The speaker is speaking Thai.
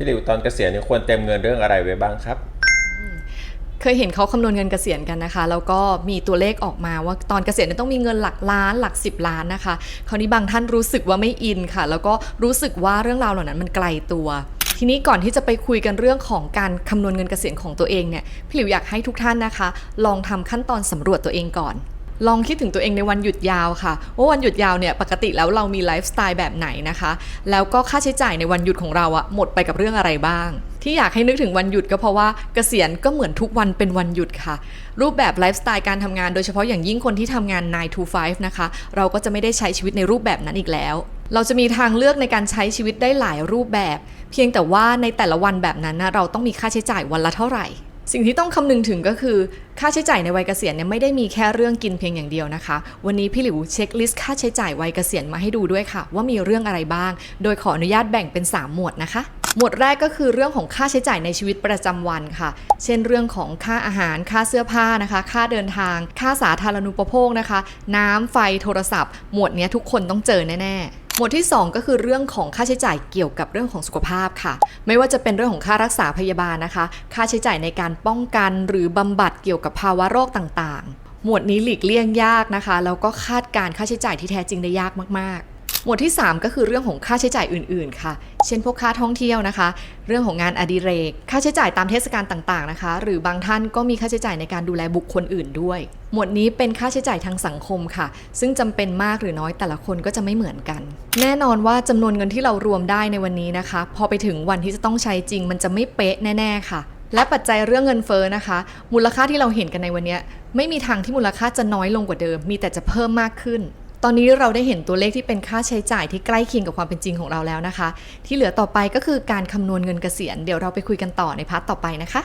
พี่หลิวตอนเกษียณเนี่ยควรเต็มเงินเรื่องอะไรไว้บ้างครับ เคยเห็นเขาคำนวณเงินเกษียณกันนะคะ แล้วก็มีตัวเลขออกมาว่าตอนเกษียณต้องมีเงินหลักล้านหลัก 10 ล้านนะคะ คราวนี้บางท่านรู้สึกว่าไม่อินค่ะ แล้วก็รู้สึกว่าเรื่องราวเหล่านั้นมันไกลตัวทีนี้ก่อนที่จะไปคุยกันเรื่องของการคำนวณเงินเกษียณของตัวเองเนี่ยพี่หลิวอยากให้ทุกท่านนะคะ ลองทำขั้นตอนสำรวจตัวเองก่อน ลองคิดถึงตัวเองในวันหยุดยาวค่ะว่าวันหยุดยาวเนี่ยปกติแล้วเรามีไลฟ์สไตล์แบบไหนนะคะ แล้วก็ค่าใช้จ่ายในวันหยุดของเราอะหมดไปกับเรื่องอะไรบ้าง ที่อยากให้นึกถึงวันหยุดก็เพราะว่าเกษียณก็เหมือนทุกวันเป็นวันหยุดค่ะ รูปแบบไลฟ์สไตล์การทำงานโดยเฉพาะอย่างยิ่งคนที่ทำงาน 9 to 5 นะคะ เราก็จะไม่ได้ใช้ชีวิตในรูปแบบนั้นอีกแล้ว เราจะมีทางเลือกในการใช้ชีวิตได้หลายรูปแบบ เพียงแต่ว่าในแต่ละวันแบบนั้นนะเราต้องมีค่าใช้จ่ายวันละเท่าไหร่ สิ่งที่ต้องคำนึงถึงก็คือ ค่าใช้จ่ายในวัยเกษียณเนี่ยไม่ได้มีแค่เรื่องกินเพียงอย่างเดียวนะคะ วันนี้พี่หลิวเช็คลิสต์ค่าใช้จ่ายวัยเกษียณมาให้ดูด้วยค่ะ ว่ามีเรื่องอะไรบ้าง โดยขออนุญาตแบ่งเป็น 3 หมวดนะคะหมวดแรกก็คือเรื่องของค่าใช้จ่ายในชีวิตประจำวันค่ะ เช่นเรื่องของค่าอาหาร ค่าเสื้อผ้านะคะ ค่าเดินทาง ค่าสาธารณูปโภคนะคะ น้ำไฟโทรศัพท์ หมวดนี้ทุกคนต้องเจอแน่ๆ หมวดที่ 2 ก็คือเรื่องของค่าใช้จ่ายเกี่ยวกับเรื่องของสุขภาพค่ะ ไม่ว่าจะเป็นเรื่องของค่ารักษาพยาบาลนะคะ ค่าใช้จ่ายในการป้องกันหรือบำบัดเกี่ยวกับภาวะโรคต่างๆ หมวดนี้หลีกเลี่ยงยากนะคะ แล้วก็คาดการค่าใช้จ่ายที่แท้จริงได้ยากมากๆหมวดที่ 3 ก็คือเรื่องของค่าใช้จ่ายอื่น ๆ ค่ะ เช่นพวกค่าท่องเที่ยวนะคะ เรื่องของงานอดิเรก ค่าใช้จ่ายตามเทศกาลต่าง ๆ นะคะ หรือบางท่านก็มีค่าใช้จ่ายในการดูแลบุคคลอื่นด้วย หมวดนี้เป็นค่าใช้จ่ายทางสังคมค่ะ ซึ่งจำเป็นมากหรือน้อยแต่ละคนก็จะไม่เหมือนกัน แน่นอนว่าจำนวนเงินที่เรารวมได้ในวันนี้นะคะ พอไปถึงวันที่จะต้องใช้จริง มันจะไม่เป๊ะแน่ๆค่ะ และปัจจัยเรื่องเงินเฟ้อนะคะ มูลค่าที่เราเห็นกันในวันนี้ ไม่มีทางที่มูลค่าจะน้อยลงกว่าเดิม มีแต่จะเพิ่มมากขึ้น ตอนนี้เราได้เห็นตัวเลขที่เป็นค่าใช้จ่ายที่ใกล้เคียงกับความเป็นจริงของเราแล้วนะคะ ที่เหลือต่อไปก็คือการคำนวณเงินเกษียณเดี๋ยวเราไปคุยกันต่อในพาร์ทต่อไปนะคะ